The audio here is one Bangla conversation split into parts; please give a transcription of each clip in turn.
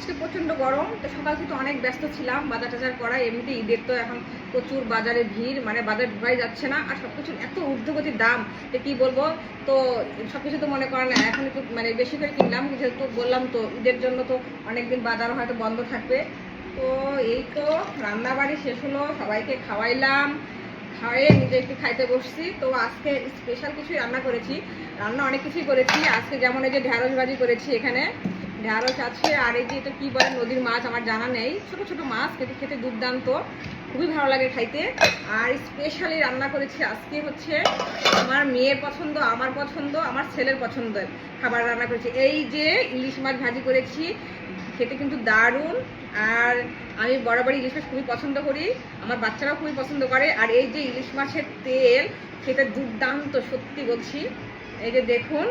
আজকে প্রচণ্ড গরম, তো সকাল থেকে অনেক ব্যস্ত ছিলাম, বাজার টাজার করা এমনিতে ঈদের তো এখন প্রচুর বাজারে ভিড় মানে বাজার ঢুকাই যাচ্ছে না, আর সব কিছুর এত ঊর্ধ্বগতির দাম, যে কী বলব, তো সব কিছু তো মনে করেন এখন একটু মানে বেশি করে কিনলাম, যেহেতু বললাম তো, ঈদের জন্য তো অনেকদিন বাজার হয়তো বন্ধ থাকবে, তো এই তো রান্না বাড়ি শেষ হলো, সবাইকে খাওয়াইলাম খাওয়াইয়ে নিজে একটু খাইতে বসছি, তো আজকে স্পেশাল কিছুই রান্না করেছি, রান্না অনেক কিছুই করেছি, আজকে যেমন এই যে ঢ্যাঁড়স ভাজি করেছি এখানে ঢ্যাঁড়স আছে, আর এই যে এটা কী বলে, নদীর মাছ আমার জানা নেই। ছোট ছোট মাছ, খেতে খেতে দুর্দান্ত, খুবই ভালো লাগে খাইতে। আর স্পেশালি রান্না করেছি আজকে হচ্ছে আমার মেয়ের পছন্দ, আমার পছন্দ, আমার ছেলের পছন্দের খাবার রান্না করেছি। এই যে ইলিশ মাছ ভাজি করেছি, খেতে কিন্তু দারুণ। আর আমি বরাবরই ইলিশ মাছ খুবই পছন্দ করি, আমার বাচ্চারাও খুবই পছন্দ করে। আর এই যে ইলিশ মাছের তেল, খেতে দুর্দান্ত, সত্যি বলছি। এই যে দেখুন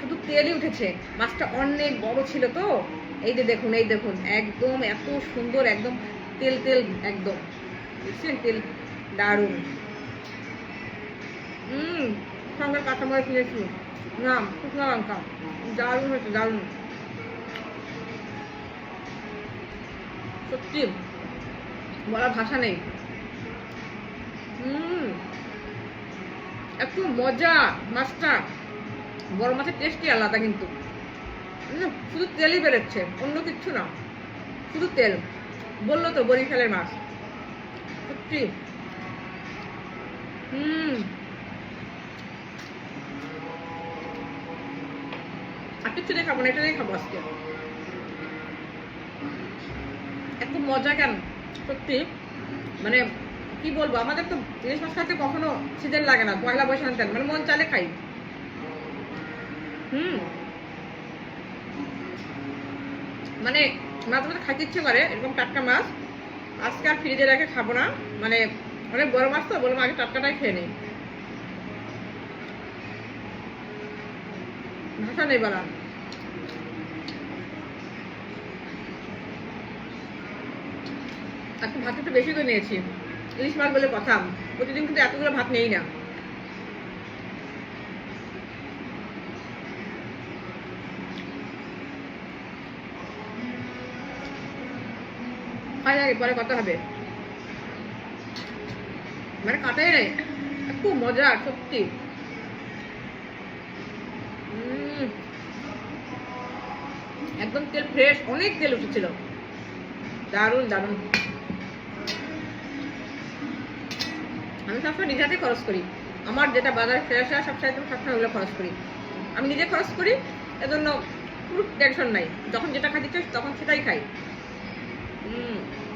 শুধু তেলই উঠেছে। মাছটা অনেক বড় ছিল তো। এই যে দেখুন, এই দেখুন, একদম এত সুন্দর, একদম তেল তেল, একদম। দেখছেন তেল দারুণ। হুম সঙ্গে কাঁচামরিচ নিয়েছি। না শুকনো লঙ্কা। দারুণ হয়েছে, দারুণ। সত্যি, বলার ভাষা নেই। হুম, এত মজা, মাছটা। বড় মাছের টেস্টই আলাদা কিন্তু। শুধু তেলই বেরোচ্ছে, অন্য কিচ্ছু না। শুধু তেল। বলল তো বরিশালের মাছ। সত্যি। হুম। আর কিছু দিয়ে খাব না, এটা দিয়ে খাব আজকে। এত মজা কেন? সত্যি। মানে কি বলব? আমাদের তো ইলিশ মাছ কখনো সিজন লাগে না। পয়লা বৈশাখ মানে মন চালে খাই। হুম। মানে মাছ মাছ খাইতে ইচ্ছে করে, এরকম টাটকা মাছ। আজকে আর ফ্রিজে রেখে খাব না। মানে অনেক বড় মাছ তো, বললাম আগে টাটকাটাই খেয়ে নিই। ভাষা নেই বলা। আজকে ভাত একটু বেশি করে নিয়েছি। ইলিশ মাছ বলে কথা। প্রতিদিন কিন্তু এতগুলো ভাত নেই না। আগে পরে কথা হবে। মানে কাটাই একটু মজা, সত্যি। একদম তেল ফ্রেশ অনেক তেল উঠেছিল। আমি সবসময় নিজে খরচ করি। আমার যেটা বাজারে ফ্রেশ হয়, সবসময় আমি সবসময় ওগুলো খরচ করি। আমি নিজে খরচ করি, এজন্য পুরো টেনশন নাই। যখন যেটা খাইতে তখন সেটাই খাই। Mm.